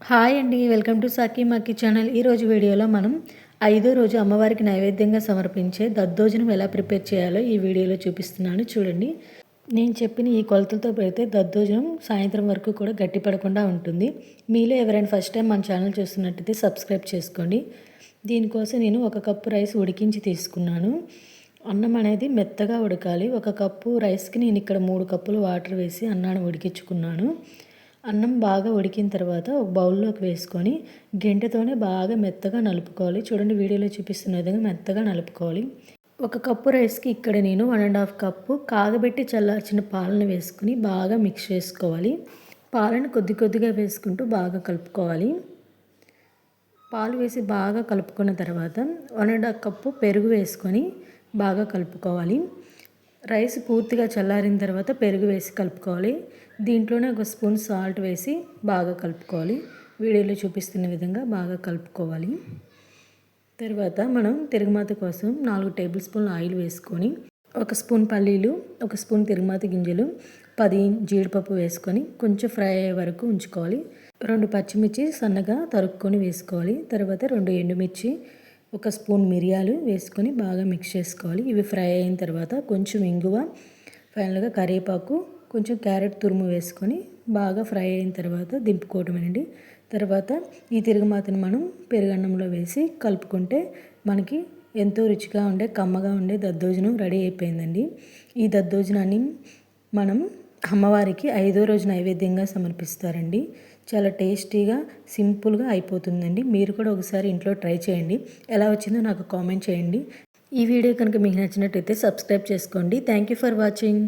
Hi అండి welcome to సాకి మాకి ఛానల్. ఈరోజు వీడియోలో మనం ఐదో రోజు అమ్మవారికి నైవేద్యంగా సమర్పించే దద్దోజనం ఎలా ప్రిపేర్ చేయాలో ఈ వీడియోలో చూపిస్తున్నాను. చూడండి. నేను చెప్పిన ఈ కొలతలతో పెడితే దద్దోజనం సాయంత్రం వరకు కూడా గట్టిపడకుండా ఉంటుంది. మీలో ఎవరైనా ఫస్ట్ టైం మన ఛానల్ చూస్తున్నట్టయితే సబ్స్క్రైబ్ చేసుకోండి. దీనికోసం నేను ఒక కప్పు రైస్ ఉడికించి తీసుకున్నాను. అన్నం అనేది మెత్తగా ఉడకాలి. ఒక కప్పు రైస్కి నేను ఇక్కడ మూడు కప్పులు వాటర్ వేసి అన్నాన్ని ఉడికించుకున్నాను. అన్నం బాగా ఉడికిన తర్వాత ఒక బౌల్లోకి వేసుకొని గెంటెతోనే బాగా మెత్తగా నలుపుకోవాలి. చూడండి వీడియోలో చూపిస్తున్న విధంగా మెత్తగా నలుపుకోవాలి. ఒక కప్పు రైస్కి ఇక్కడ నేను వన్ అండ్ హాఫ్ కప్పు కాగబెట్టి చల్లార్చిన పాలను వేసుకుని బాగా మిక్స్ చేసుకోవాలి. పాలను కొద్ది కొద్దిగా వేసుకుంటూ బాగా కలుపుకోవాలి. పాలు వేసి బాగా కలుపుకున్న తర్వాత వన్ అండ్ హాఫ్ కప్పు పెరుగు వేసుకొని బాగా కలుపుకోవాలి. రైస్ పూర్తిగా చల్లారిన తర్వాత పెరుగు వేసి కలుపుకోవాలి. దీంట్లోనే ఒక స్పూన్ సాల్ట్ వేసి బాగా కలుపుకోవాలి. వీడియోలో చూపిస్తున్న విధంగా బాగా కలుపుకోవాలి. తర్వాత మనం తిరుగుమాత కోసం నాలుగు టేబుల్ స్పూన్ల ఆయిల్ వేసుకొని ఒక స్పూన్ పల్లీలు ఒక స్పూన్ తిరుగుమాత గింజలు పది జీడిపప్పు వేసుకొని కొంచెం ఫ్రై అయ్యే వరకు ఉంచుకోవాలి. రెండు పచ్చిమిర్చి సన్నగా తరుక్కొని వేసుకోవాలి. తర్వాత రెండు ఎండుమిర్చి ఒక స్పూన్ మిరియాలు వేసుకొని బాగా మిక్స్ చేసుకోవాలి. ఇవి ఫ్రై అయిన తర్వాత కొంచెం ఇంగువ ఫైనల్గా కరివేపాకు కొంచెం క్యారెట్ తురుము వేసుకొని బాగా ఫ్రై అయిన తర్వాత దింపుకోవటమేనండి తర్వాత ఈ తిరుగుమాతను మనం పెరుగన్నంలో వేసి కలుపుకుంటే మనకి ఎంతో రుచిగా ఉండే కమ్మగా ఉండే దద్దోజనం రెడీ అయిపోయిందండి. ఈ దద్దోజనాన్ని మనం అమ్మవారికి ఐదో రోజు నైవేద్యంగా సమర్పిస్తారండి. చాలా టేస్టీగా సింపుల్గా అయిపోతుందండి. మీరు కూడా ఒకసారి ఇంట్లో ట్రై చేయండి. ఎలా వచ్చిందో నాకు కామెంట్ చేయండి. ఈ వీడియో కనుక మీకు నచ్చినట్టయితే సబ్స్క్రైబ్ చేసుకోండి. Thank you for watching.